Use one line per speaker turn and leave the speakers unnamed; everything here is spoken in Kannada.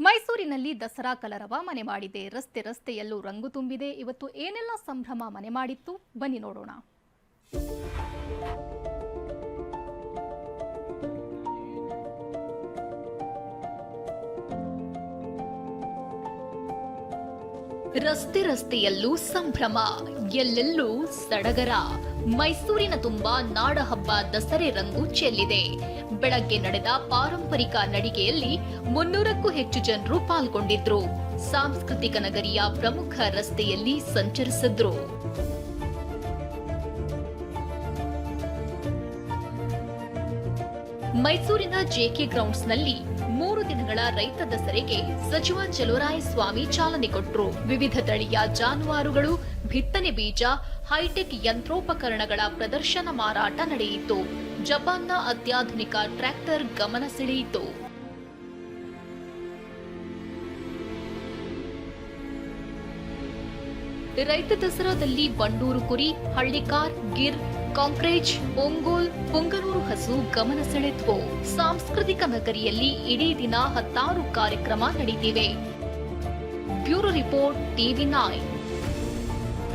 ಮೈಸೂರಿನಲ್ಲಿ ದಸರಾ ಕಲರವ ಮನೆ ಮಾಡಿದೆ. ರಸ್ತೆ ರಸ್ತೆಯಲ್ಲೂ ರಂಗು ತುಂಬಿದೆ. ಇವತ್ತು ಏನೆಲ್ಲ ಸಂಭ್ರಮ ಮನೆ ಮಾಡಿತ್ತು? ಬನ್ನಿ ನೋಡೋಣ. ರಸ್ತೆ ರಸ್ತೆಯಲ್ಲೂ ಸಂಭ್ರಮ, ಎಲ್ಲೆಲ್ಲೂ ಸಡಗರ. ಮೈಸೂರಿನ ತುಂಬ ನಾಡಹಬ್ಬ ದಸರೆ ರಂಗು ಚೆಲ್ಲಿದೆ ಬೆಳಗ್ಗೆ ನಡೆದ ಪಾರಂಪರಿಕ ನಡಿಗೆಯಲ್ಲಿ ಮುನ್ನೂರಕ್ಕೂ ಹೆಚ್ಚು ಜನರು ಪಾಲ್ಗೊಂಡಿದ್ರು. ಸಾಂಸ್ಕೃತಿಕ ನಗರಿಯ ಪ್ರಮುಖ ರಸ್ತೆಯಲ್ಲಿ ಸಂಚರಿಸಿದ್ರು. ಮೈಸೂರಿನ ಜೆಕೆ ಗ್ರೌಂಡ್ಸ್ನಲ್ಲಿ ದಿನಗಳ ರೈತ ದಸರೆಗೆ ಸಚಿವ ಸ್ವಾಮಿ ಚಾಲನೆ ಕೊಟ್ಟರು ವಿವಿಧ ತಳಿಯ ಜಾನುವಾರುಗಳು, ಬಿತ್ತನೆ ಬೀಜ, ಹೈಟೆಕ್ ಯಂತ್ರೋಪಕರಣಗಳ ಪ್ರದರ್ಶನ ಮಾರಾಟ ನಡೆಯಿತು. ಜಪಾನ್ನ ಅತ್ಯಾಧುನಿಕ ಟ್ರ್ಯಾಕ್ಟರ್ ಗಮನ ಸೆಳೆಯಿತು. ರೈತ ದಸರಾದಲ್ಲಿ ಬಂಡೂರು ಕುರಿ ಹಳ್ಳಿಕಾರ್ ಗಿರ್ ಕಾಂಕ್ರೇಜ್ ಒಂಗೋಲ್ ಪುಂಗನೂರು ಹಸು ಗಮನ ಸೆಳೆದ್ವು. ಸಾಂಸ್ಕೃತಿಕ ನಗರಿಯಲ್ಲಿ ಇಡೀ ದಿನ ಹತ್ತಾರು ಕಾರ್ಯಕ್ರಮ ನಡೆದಿವೆ ಬ್ಯೂರೋ ರಿಪೋರ್ಟ್ ಟಿವಿ ನೈನ್.